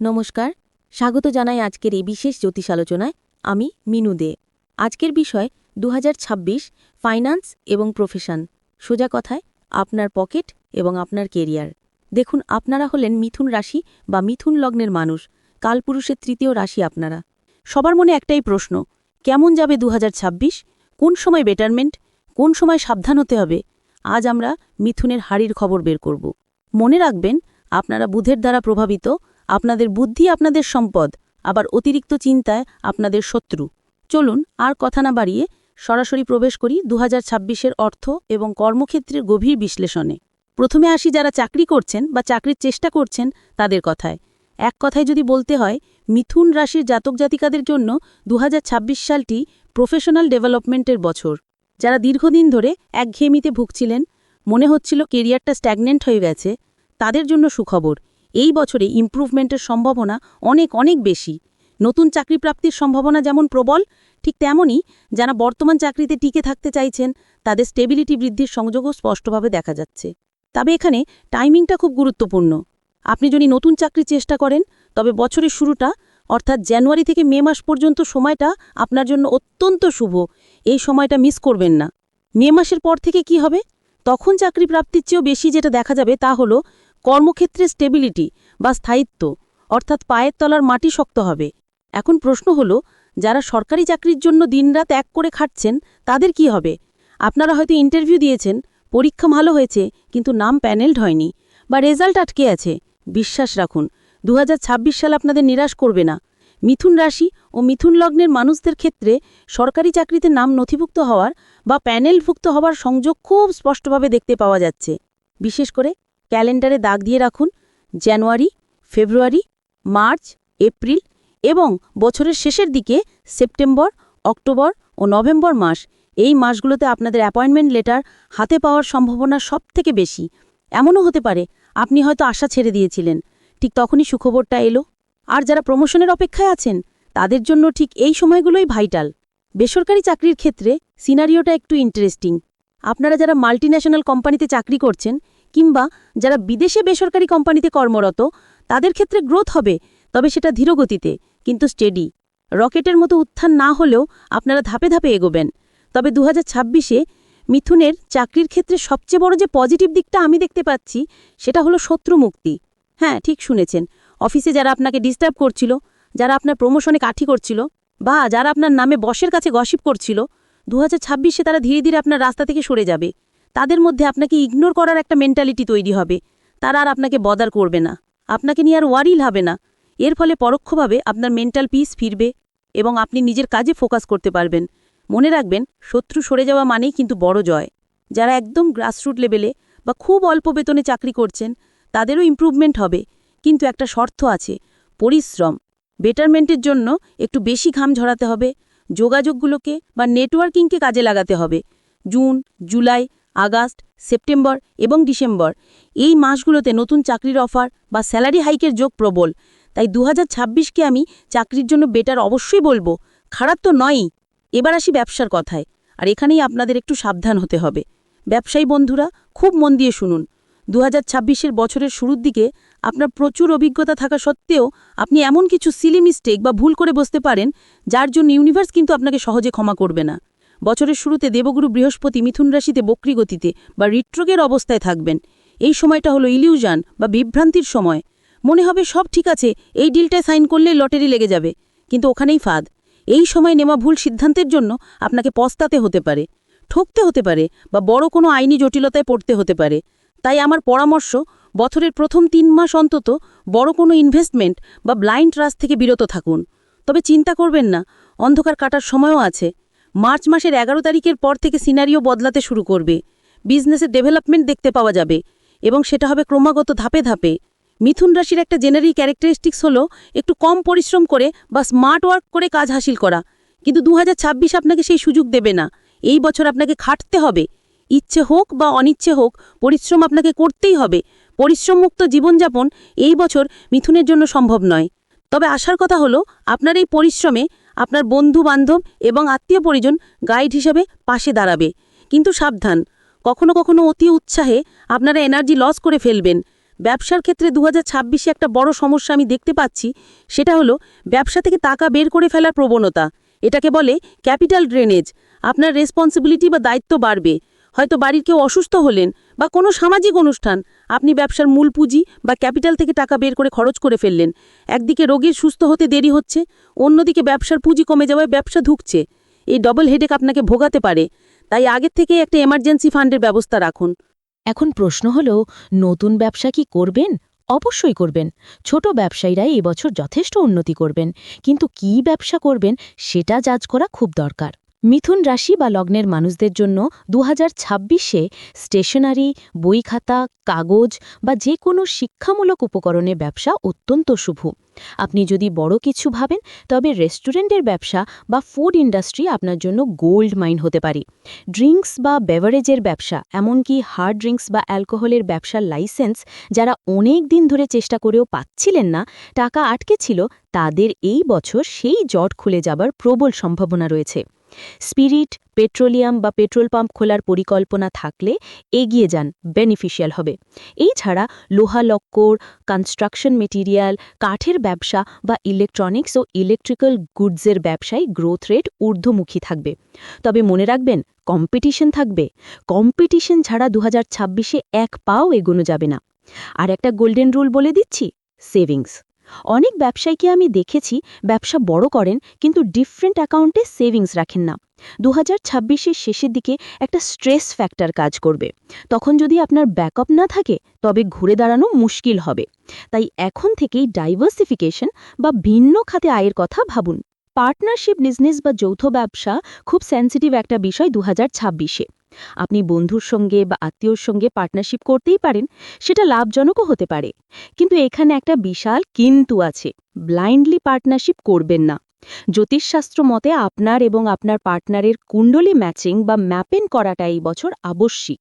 নমস্কার, স্বাগত জানাই আজকের এই বিশেষ জ্যোতিষ আলোচনায় আমি মিনু দে। আজকের বিষয় দু হাজার ছাব্বিশ ফাইন্যান্স এবং প্রফেশন। সোজা কথায়, আপনার পকেট এবং আপনার কেরিয়ার। দেখুন, আপনারা হলেন মিথুন রাশি বা মিথুন লগ্নের মানুষ, কালপুরুষের তৃতীয় রাশি আপনারা। সবার মনে একটাই প্রশ্ন, কেমন যাবে দু হাজার ছাব্বিশ? কোন সময় বেটারমেন্ট? কোন সময় সাবধান হতে হবে? আজ আমরা মিথুনের হাড়ির খবর বের করব। মনে রাখবেন, আপনারা বুধের দ্বারা প্রভাবিত আপনাদের বুদ্ধি আপনাদের সম্পদ, আবার অতিরিক্ত চিন্তায় আপনাদের শত্রু। চলুন আর কথা না বাড়িয়ে সরাসরি প্রবেশ করি দু হাজার অর্থ এবং কর্মক্ষেত্রের গভীর বিশ্লেষণে। প্রথমে আসি যারা চাকরি করছেন বা চাকরির চেষ্টা করছেন তাদের কথায়। এক কথায় যদি বলতে হয়, মিথুন রাশির জাতক জাতিকাদের জন্য দু হাজার ছাব্বিশ সালটি প্রফেশনাল ডেভেলপমেন্টের বছর। যারা দীর্ঘদিন ধরে একঘেয়েমিতে ভুগছিলেন, মনে হচ্ছিল কেরিয়ারটা স্ট্যাগনেন্ট হয়ে গেছে, তাদের জন্য সুখবর। এই বছরে ইমপ্রুভমেন্টের সম্ভাবনা অনেক অনেক বেশি। নতুন চাকরি প্রাপ্তির সম্ভাবনা যেমন প্রবল, ঠিক তেমনই যারা বর্তমান চাকরিতে টিকে থাকতে চাইছেন, তাদের স্টেবিলিটি বৃদ্ধির সংযোগও স্পষ্টভাবে দেখা যাচ্ছে। তবে এখানে টাইমিংটা খুব গুরুত্বপূর্ণ। আপনি যদি নতুন চাকরি চেষ্টা করেন, তবে বছরের শুরুটা, অর্থাৎ জানুয়ারি থেকে মে মাস পর্যন্ত সময়টা আপনার জন্য অত্যন্ত শুভ। এই সময়টা মিস করবেন না। মে মাসের পর থেকে কি হবে? তখন চাকরি প্রাপ্তির চেয়েও বেশি যেটা দেখা যাবে তা হল কর্মক্ষেত্রে স্টেবিলিটি বা স্থায়িত্ব, অর্থাৎ পায়ের তলার মাটি শক্ত হবে। এখন প্রশ্ন হল, যারা সরকারি চাকরির জন্য দিনরাত এক করে খাটছেন, তাদের কি হবে? আপনারা হয়তো ইন্টারভিউ দিয়েছেন, পরীক্ষা ভালো হয়েছে, কিন্তু নাম প্যানেলড হয়নি। বা রেজাল্ট আটকে আছে। বিশ্বাস রাখুন দু সাল আপনাদের নিরাশ করবে না। মিথুন রাশি ও মিথুন লগ্নের মানুষদের ক্ষেত্রে সরকারি চাকরিতে নাম নথিভুক্ত হওয়ার বা প্যানেলভুক্ত হওয়ার সংযোগ খুব স্পষ্টভাবে দেখতে পাওয়া যাচ্ছে। বিশেষ করে ক্যালেন্ডারে দাগ দিয়ে রাখুন জানুয়ারি, ফেব্রুয়ারি, মার্চ, এপ্রিল এবং বছরের শেষের দিকে সেপ্টেম্বর, অক্টোবর ও নভেম্বর মাস। এই মাসগুলোতে আপনাদের অ্যাপয়েন্টমেন্ট লেটার হাতে পাওয়ার সম্ভাবনা সবথেকে বেশি। এমনও হতে পারে, আপনি হয়তো আশা ছেড়ে দিয়েছিলেন। ঠিক তখনই সুখবরটা এলো। আর যারা প্রমোশনের অপেক্ষায় আছেন, তাদের জন্য ঠিক এই সময়গুলোই ভাইটাল। বেসরকারি চাকরির ক্ষেত্রে সিনারিওটা একটু ইন্টারেস্টিং আপনারা যারা মাল্টিন্যাশনাল কোম্পানিতে চাকরি করছেন কিংবা যারা বিদেশে বেসরকারি কোম্পানিতে কর্মরত, তাদের ক্ষেত্রে গ্রোথ হবে, তবে সেটা ধীরগতিতে, কিন্তু স্টেডি। রকেটের মতো উত্থান না হলেও আপনারা ধাপে ধাপে এগোবেন। তবে দু ছাব্বিশে মিথুনের চাকরির ক্ষেত্রে সবচেয়ে বড় যে পজিটিভ দিকটা আমি দেখতে পাচ্ছি, সেটা হলো শত্রু মুক্তি। হ্যাঁ ঠিক শুনেছেন। অফিসে যারা আপনাকে ডিস্টার্ব করছিল, যারা আপনার প্রমোশনে কাঠি করছিল, বা যারা আপনার নামে বসের কাছে গসিপ করছিল দু ছাব্বিশে তারা ধীরে ধীরে আপনার রাস্তা থেকে সরে যাবে। তাদের মধ্যে আপনাকে ইগনোর করার একটা মেন্টালিটি তৈরি হবে। তারা আর আপনাকে বদার করবে না। আপনাকে নিয়ে আর ওয়ারিল হবে না। এর ফলে পরোক্ষভাবে আপনার মেন্টাল পিস ফিরবে এবং আপনি নিজের কাজে ফোকাস করতে পারবেন। মনে রাখবেন, শত্রু সরে যাওয়া মানেই কিন্তু বড় জয়। যারা একদম গ্রাসরুট লেভেলে বা খুব অল্প বেতনে চাকরি করছেন, তাদেরও ইম্প্রুভমেন্ট হবে। কিন্তু একটা শর্ত আছে, পরিশ্রম। বেটারমেন্টের জন্য একটু বেশি ঘাম ঝরাতে হবে। যোগাযোগগুলোকে বা নেটওয়ার্কিংকে কাজে লাগাতে হবে। জুন, জুলাই আগস্ট, সেপ্টেম্বর এবং ডিসেম্বর। এই মাসগুলোতে নতুন চাকরির অফার বা স্যালারি হাইকের যোগ প্রবল। তাই দু কে আমি চাকরির জন্য বেটার অবশ্যই বলব। খারাপ তো নয়ই। এবার আসি ব্যবসার কথায়। আর এখানেই আপনাদের একটু সাবধান হতে হবে। ব্যবসায়ী বন্ধুরা, খুব মন দিয়ে শুনুন। দু হাজার বছরের শুরুর দিকে আপনার প্রচুর অভিজ্ঞতা থাকা সত্ত্বেও আপনি এমন কিছু সিলি মিস্টেক বা ভুল করে বসতে পারেন, যার জন্য ইউনিভার্স কিন্তু আপনাকে সহজে ক্ষমা করবে না। বছরের শুরুতে দেবগুরু বৃহস্পতি মিথুন রাশিতে বক্রি গতিতে বা রিট্রোগের অবস্থায় থাকবেন। এই সময়টা হলো ইলিউজান বা বিভ্রান্তির সময়। মনে হবে সব ঠিক আছে, এই ডিলটায় সাইন করলে লটারি লেগে যাবে, কিন্তু ওখানেই ফাঁদ। এই সময় নেওয়া ভুল সিদ্ধান্তের জন্য আপনাকে পস্তাতে হতে পারে, ঠকতে হতে পারে বা বড় কোনো আইনি জটিলতায় পড়তে হতে পারে। তাই আমার পরামর্শ, বছরের প্রথম তিন মাস অন্তত বড় কোনো ইনভেস্টমেন্ট বা ব্লাইন্ড ট্রাস্ট থেকে বিরত থাকুন। তবে চিন্তা করবেন না, অন্ধকার কাটার সময়ও আছে। মার্চ মাসের এগারো তারিখের পর থেকে সিনারিও বদলাতে শুরু করবে। বিজনেসের ডেভেলপমেন্ট দেখতে পাওয়া যাবে এবং সেটা হবে ক্রমাগত ধাপে ধাপে। মিথুন রাশির একটা জেনারি ক্যারেক্টারিস্টিক্স হলো একটু কম পরিশ্রম করে বা স্মার্ট ওয়ার্ক করে কাজ হাসিল করা। কিন্তু দু হাজার ছাব্বিশ আপনাকে সেই সুযোগ দেবে না। এই বছর আপনাকে খাটতে হবে। ইচ্ছে হোক বা অনিচ্ছে হোক, পরিশ্রম আপনাকে করতেই হবে। পরিশ্রমমুক্ত জীবনযাপন এই বছর মিথুনের জন্য সম্ভব নয়। তবে আসার কথা হলো, আপনার এই পরিশ্রমে আপনার বন্ধু বান্ধব এবং আত্মীয় পরিজন গাইড হিসেবে পাশে দাঁড়াবে। কিন্তু সাবধান। কখনো কখনো অতি উৎসাহে আপনারা এনার্জি লস করে ফেলবেন। ব্যবসার ক্ষেত্রে দু হাজার একটা বড় সমস্যা আমি দেখতে পাচ্ছি, সেটা হলো ব্যবসা থেকে টাকা বের করে ফেলার প্রবণতা। এটাকে বলে ক্যাপিটাল ড্রেনেজ আপনার রেসপন্সিবিলিটি বা দায়িত্ব বাড়বে। হয়তো বাড়ির কেউ অসুস্থ হলেন বা কোনো সামাজিক অনুষ্ঠান। আপনি ব্যবসার মূল পুঁজি বা ক্যাপিটাল থেকে টাকা বের করে খরচ করে ফেললেন। একদিকে রোগীর সুস্থ হতে দেরি হচ্ছে, অন্যদিকে ব্যবসার পুঁজি কমে যাওয়ায় ব্যবসা ঢুকছে এই ডবল হেডেক আপনাকে ভোগাতে পারে। তাই আগের থেকে একটা এমার্জেন্সি ফান্ডের ব্যবস্থা রাখুন। এখন প্রশ্ন হল, নতুন ব্যবসা কি করবেন? অবশ্যই করবেন। ছোট ব্যবসায়ীরাই এবছর যথেষ্ট উন্নতি করবেন। কিন্তু কি ব্যবসা করবেন, সেটা জাজ করা খুব দরকার। মিথুন রাশি বা লগ্নের মানুষদের জন্য দু হাজার ছাব্বিশে স্টেশনারি বই খাতা কাগজ বা যে কোনো শিক্ষামূলক উপকরণে ব্যবসা অত্যন্ত শুভ। আপনি যদি বড় কিছু ভাবেন, তবে রেস্টুরেন্টের ব্যবসা বা ফুড ইন্ডাস্ট্রি আপনার জন্য গোল্ড মাইন হতে পারে। ড্রিঙ্কস বা বেভারেজের ব্যবসা, এমনকি হার্ড ড্রিঙ্কস বা অ্যালকোহলের ব্যবসার লাইসেন্স যারা অনেক দিন ধরে চেষ্টা করেও পাচ্ছিলেন না, টাকা আটকে ছিল, তাদের এই বছর সেই জট খুলে যাবার প্রবল সম্ভাবনা রয়েছে। স্পিরিট, পেট্রোলিয়াম বা পেট্রোল পাম্প খোলার পরিকল্পনা থাকলে এগিয়ে যান, বেনিফিশিয়াল হবে। এই ছাড়া লোহা লক্কর, কনস্ট্রাকশন মেটেরিয়াল, কাঠের ব্যবসা বা ইলেকট্রনিক্স ও ইলেকট্রিক্যাল গুডসের ব্যবসায় গ্রোথ রেট ঊর্ধ্বমুখী থাকবে। তবে মনে রাখবেন, কম্পিটিশন থাকবে। কম্পিটিশন ছাড়া দু হাজার এক পাও এগোনো যাবে না। আর একটা গোল্ডেন রুল বলে দিচ্ছি, সেভিংস। অনেক ব্যবসায়ীকে আমি দেখেছি ব্যবসা বড় করেন, কিন্তু ডিফারেন্ট অ্যাকাউন্টে সেভিংস রাখেন না। দু হাজার শেষের দিকে একটা স্ট্রেস ফ্যাক্টর কাজ করবে। তখন যদি আপনার ব্যাকআপ না থাকে, তবে ঘুরে দাঁড়ানো মুশকিল হবে। তাই এখন থেকেই ডাইভার্সিফিকেশন বা ভিন্ন খাতে আয়ের কথা ভাবুন। পার্টনারশিপ বিজনেস বা যৌথ ব্যবসা খুব সেন্সিটিভ একটা বিষয় দু হাজার আপনি বন্ধুর সঙ্গে বা আত্মীয়র সঙ্গে পার্টনারশিপ করতেই পারেন, সেটা লাভজনকও হতে পারে। কিন্তু এখানে একটা বিশাল কিন্তু আছে ব্লাইন্ডলি পার্টনারশিপ করবেন না। জ্যোতিষশাস্ত্র মতে আপনার এবং আপনার পার্টনারের কুণ্ডলী ম্যাচিং বা ম্যাপেন করাটা এই বছর আবশ্যিক।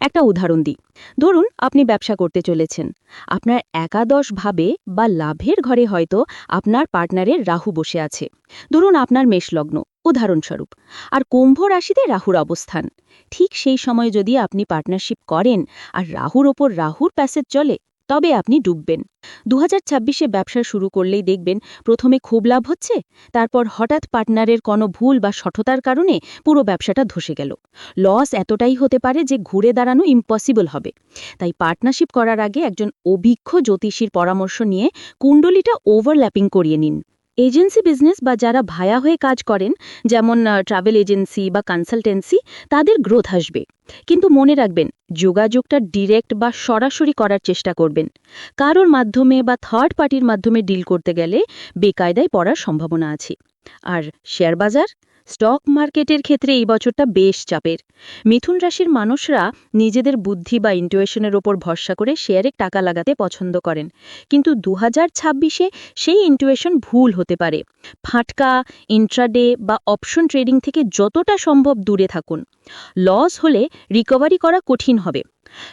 একটা উদাহরণ দিই, ধরুন আপনি ব্যবসা করতে চলেছেন, আপনার একাদশভাবে বা লাভের ঘরে হয়তো আপনার পার্টনারের রাহু বসে আছে। ধরুন আপনার মেষলগ্ন উদাহরণস্বরূপ, আর কুম্ভ রাশিতে রাহুর অবস্থান। ঠিক সেই সময় যদি আপনি পার্টনারশিপ করেন, আর রাহুর ওপর রাহুর প্যাসেজ চলে, তবে আপনি ডুববেন। দু হাজার ব্যবসা শুরু করলেই দেখবেন, প্রথমে খুব লাভ হচ্ছে, তারপর হঠাৎ পার্টনারের কোনো ভুল বা সঠতার কারণে পুরো ব্যবসাটা ধসে গেল। লস এতটাই হতে পারে যে ঘুরে দাঁড়ানো ইম্পসিবল হবে। তাই পার্টনারশিপ করার আগে একজন অভিজ্ঞ জ্যোতিষীর পরামর্শ নিয়ে কুণ্ডলিটা ওভারল্যাপিং করিয়ে নিন। এজেন্সি বিজনেস বা যারা ভায়া হয়ে কাজ করেন, যেমন ট্রাভেল এজেন্সি বা কনসালটেন্সি, তাদের গ্রোথ আসবে। কিন্তু মনে রাখবেন, যোগাযোগটা ডিরেক্ট বা সরাসরি করার চেষ্টা করবেন। কারোর মাধ্যমে বা থার্ড পার্টির মাধ্যমে ডিল করতে গেলে বেকায়দায় পড়ার সম্ভাবনা আছে। আর শেয়ার বাজার? স্টক মার্কেটের ক্ষেত্রে এই বছরটা বেশ চাপের। মিথুন রাশির মানুষরা নিজেদের বুদ্ধি বা ইন্টুয়েশনের ওপর ভরসা করে শেয়ারে টাকা লাগাতে পছন্দ করেন। কিন্তু দু হাজার ছাব্বিশে সেই ইন্টুয়েশন ভুল হতে পারে। ফাটকা ইন্ট্রাডে বা অপশন ট্রেডিং থেকে যতটা সম্ভব দূরে থাকুন। লস হলে রিকভারি করা কঠিন হবে।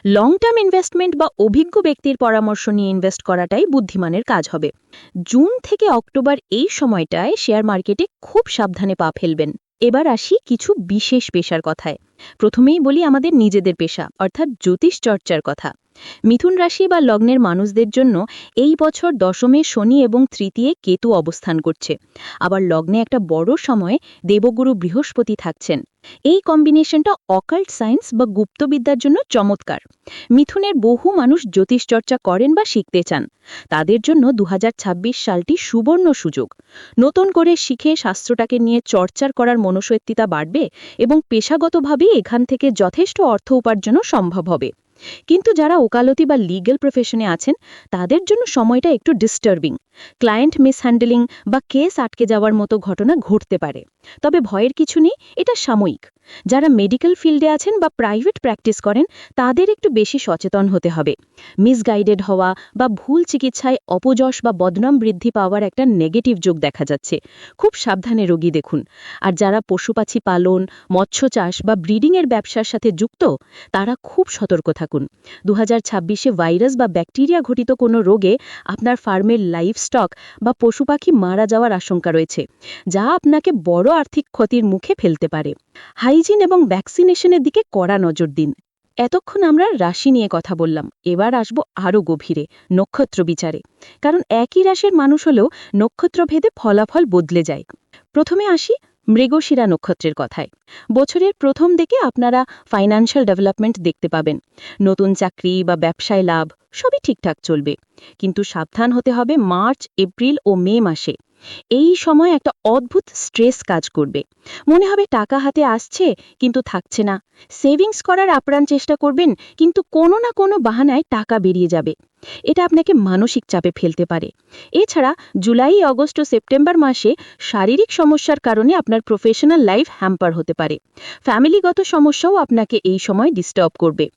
লং টার্ম ইনভেস্টমেন্ট বা অভিজ্ঞ ব্যক্তির পরামর্শ নিয়ে ইনভেস্ট করাটাই বুদ্ধিমানের কাজ হবে। জুন থেকে অক্টোবর এই সময়টায় শেয়ার মার্কেটে খুব সাবধানে পা ফেলবেন। এবার আসি কিছু বিশেষ পেশার কথায়। প্রথমেই বলি আমাদের নিজেদের পেশা, অর্থাৎ জ্যোতিষ চর্চার কথা। মিথুন রাশি বা লগ্নের মানুষদের জন্য এই বছর দশমে শনি এবং তৃতীয় কেতু অবস্থান করছে। আবার লগ্নে একটা বড় সময়ে দেবগুরু বৃহস্পতি থাকছেন। এই কম্বিনেশনটা অকাল্ট সায়েন্স বা গুপ্তবিদ্যার জন্য চমৎকার। মিথুনের বহু মানুষ জ্যোতিষচর্চা করেন বা শিখতে চান। তাদের জন্য দু হাজার ছাব্বিশ সালটি সুবর্ণ সুযোগ। নতুন করে শিখে শাস্ত্রটাকে নিয়ে চর্চার করার মনসৈত্যিতা বাড়বে এবং পেশাগতভাবেই এখান থেকে যথেষ্ট অর্থ উপার্জনও সম্ভব হবে। কিন্তু যারা ওকালতি বা লিগ্যাল প্রফেশনে আছেন, তাদের জন্য সময়টা একটু ডিস্টার্বিং ক্লায়েন্ট মিসহ্যান্ডেলিং বা কেস আটকে যাওয়ার মতো ঘটনা ঘটতে পারে। তবে ভয়ের কিছু নেই, এটা সাময়িক। যারা মেডিকেল ফিল্ডে আছেন বা প্রাইভেট প্র্যাকটিস করেন, তাদের একটু বেশি সচেতন হতে হবে। মিসগাইডেড হওয়া বা ভুল চিকিৎসায় অপযশ বা বদনাম বৃদ্ধি পাওয়ার একটা নেগেটিভ যোগ দেখা যাচ্ছে। খুব সাবধানে রোগী দেখুন। আর যারা পশুপাছি পালন, মৎস্য চাষ বা ব্রিডিংয়ের ব্যবসার সাথে যুক্ত, তারা খুব সতর্ক থাকুন। দু হাজার ভাইরাস বা ব্যাকটেরিয়া ঘটিত কোনো রোগে আপনার ফার্মের লাইফ স্টক বা পশু পাখি মারা যাওয়ার আশঙ্কা রয়েছে, যা আপনাকে বড় আর্থিক ক্ষতির মুখে ফেলতে পারে। হাইজিন এবং ভ্যাকসিনেশনের দিকে কড়া নজর দিন। এতক্ষণ আমরা রাশি নিয়ে কথা বললাম, এবার আসব আরও গভীরে, নক্ষত্র বিচারে। কারণ একই রাশির মানুষ হলেও নক্ষত্রভেদে ফলাফল বদলে যায়। প্রথমে আসি মৃগশিরা নক্ষত্রের কথায়। বছরের প্রথম দিকে আপনারা ফাইন্যান্সিয়াল ডেভেলপমেন্ট দেখতে পাবেন। নতুন চাকরি বা ব্যবসায় লাভ, সবই ঠিকঠাক চলবে। কিন্তু সাবধান হতে হবে মার্চ, এপ্রিল ও মে মাসে। এই সময় একটা অদ্ভুত স্ট্রেস কাজ করবে। মনে হবে টাকা হাতে আসছে, কিন্তু থাকছে না। সেভিংস করার আপ্রাণ চেষ্টা করবেন, কিন্তু কোনো না কোনো বাহানায় টাকা বেরিয়ে যাবে। এটা আপনাকে মানসিক চাপে ফেলতে পারে। এছাড়া জুলাই, অগস্ট ও সেপ্টেম্বর মাসে শারীরিক সমস্যার কারণে আপনার প্রফেশনাল লাইফ হ্যাম্পার হতে পারে। ফ্যামিলিগত সমস্যাও আপনাকে এই সময় ডিস্টার্ব করবে।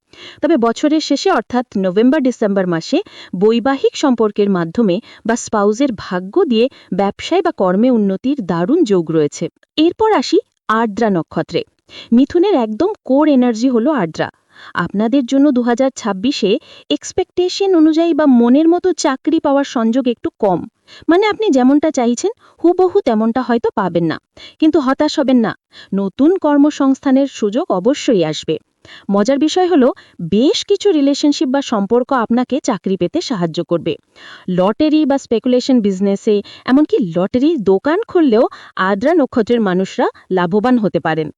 তবে বছরের শেষে অর্থাৎ নভেম্বর, ডিসেম্বর মাসে বৈবাহিক সম্পর্কের মাধ্যমে বা স্পাউজের ভাগ্য দিয়ে ব্যবসায় বা কর্মে উন্নতির দারুণ যোগ রয়েছে। এরপর আসি আর্দ্রা নক্ষত্রে। মিথুনের একদম কোর এনার্জি হলো আর্দ্রা। আপনাদের জন্য দু হাজার ছাব্বিশে এক্সপেকটেশন অনুযায়ী বা মনের মতো চাকরি পাওয়ার সংযোগ একটু কম। মানে আপনি যেমনটা চাইছেন, হুবহু তেমনটা হয়তো পাবেন না। কিন্তু হতাশ হবেন না। নতুন কর্মসংস্থানের সুযোগ অবশ্যই আসবে। মজার বিষয় হলো, বেশ কিছু রিলেশনশিপ বা সম্পর্ক আপনাকে চাকরি পেতে সাহায্য করবে। লটারি বা স্পেকুলেশন বিজনেসে এমনকি লটারির দোকান খুললেও আদ্রা নক্ষত্রের মানুষরা লাভবান হতে পারেন।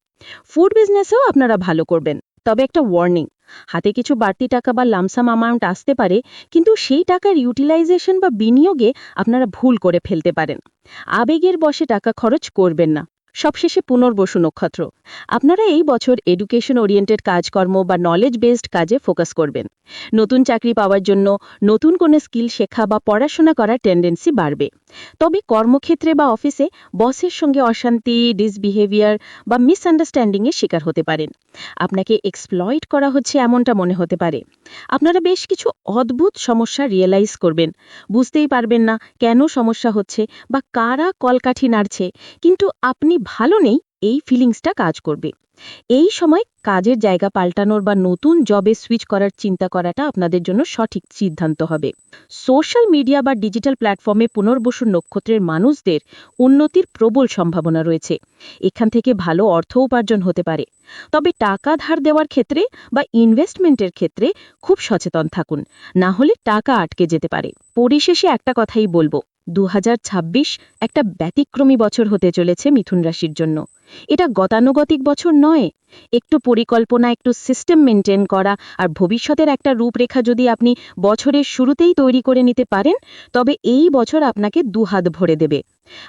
ফুড বিজনেসেও আপনারা ভালো করবেন। তবে একটা ওয়ার্নিং হাতে কিছু বাড়তি টাকা বা লামসাম অ্যামাউন্ট আসতে পারে, কিন্তু সেই টাকার ইউটিলাইজেশন বা বিনিয়োগে আপনারা ভুল করে ফেলতে পারেন। আবেগের বসে টাকা খরচ করবেন না। সবশেষে পুনর্বসু নক্ষত্র। আপনারা এই বছর এডুকেশন ওরিয়েন্টেড কাজকর্ম বা নলেজ বেসড কাজে ফোকাস করবেন। নতুন চাকরি পাওয়ার জন্য নতুন কোনো স্কিল শেখা বা পড়াশোনা করার টেন্ডেন্সি বাড়বে। তবে কর্মক্ষেত্রে বা অফিসে বসের সঙ্গে অশান্তি ডিসবিহেভিয়ার বা মিসআন্ডারস্ট্যান্ডিংয়ের শিকার হতে পারেন। আপনাকে এক্সপ্লয়েড করা হচ্ছে এমনটা মনে হতে পারে। আপনারা বেশ কিছু অদ্ভুত সমস্যা রিয়েলাইজ করবেন। বুঝতেই পারবেন না কেন সমস্যা হচ্ছে বা কারা কলকাঠি নাড়ছে। কিন্তু আপনি ভালো নেই, এই ফিলিংসটা কাজ করবে। এই সময় কাজের জায়গা পাল্টানোর বা নতুন জবে সুইচ করার চিন্তা করাটা আপনাদের জন্য সঠিক সিদ্ধান্ত হবে। সোশ্যাল মিডিয়া বা ডিজিটাল প্ল্যাটফর্মে পুনর্বসু নক্ষত্রের মানুষদের উন্নতির প্রবল সম্ভাবনা রয়েছে। এখান থেকে ভালো অর্থ উপার্জন হতে পারে। তবে টাকা ধার দেওয়ার ক্ষেত্রে বা ইনভেস্টমেন্টের ক্ষেত্রে খুব সচেতন থাকুন। না হলে টাকা আটকে যেতে পারে। পরিশেষে একটা কথাই বলব দু হাজার ছাব্বিশ একটা ব্যতিক্রমী বছর হতে চলেছে মিথুন রাশির জন্য। এটা গতানুগতিক বছর নয়। একটু পরিকল্পনা, একটু সিস্টেম মেনটেন করা আর ভবিষ্যতের একটা রূপরেখা যদি আপনি বছরের শুরুতেই তৈরি করে নিতে পারেন, তবে এই বছর আপনাকে দুহাত ভরে দেবে।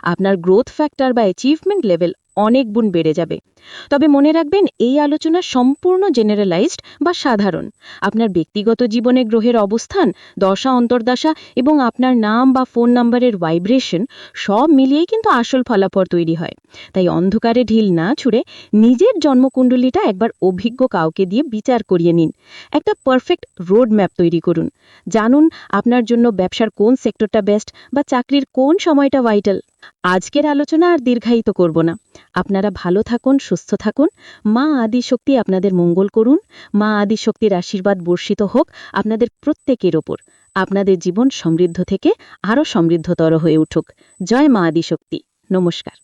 আপনার গ্রোথ ফ্যাক্টর বা অ্যাচিভমেন্ট লেভেল অনেক গুণ বেড়ে যাবে। তবে মনে রাখবেন, এই আলোচনা সম্পূর্ণ জেনারেলাইজড বা সাধারণ। আপনার ব্যক্তিগত জীবনে গ্রহের অবস্থান, দশা, অন্তর্দশা এবং আপনার নাম বা ফোন নাম্বারের ভাইব্রেশন সব মিলিয়েই কিন্তু আসল ফলাফল তৈরি হয়। তাই অন্ধকারে ঢিল না ছুড়ে নিজের জন্মকুণ্ডলীটা একবার অভিজ্ঞ কাউকে দিয়ে বিচার করিয়ে নিন। একটা পারফেক্ট রোড ম্যাপ তৈরি করুন। জানুন, আপনার জন্য ব্যবসার কোন সেক্টরটা বেস্ট বা চাকরির কোন সময়টা ভাইটাল আজকের আলোচনা আর দীর্ঘায়িত করব না। আপনারা ভালো থাকুন সুস্থ থাকুন। মা আদি শক্তি আপনাদের মঙ্গল করুন। মা আদি শক্তির আশীর্বাদ বর্ষিত হোক আপনাদের প্রত্যেকের ওপর। আপনাদের জীবন সমৃদ্ধ থেকে আরও সমৃদ্ধতর হয়ে উঠুক। জয় মা আদি শক্তি। নমস্কার।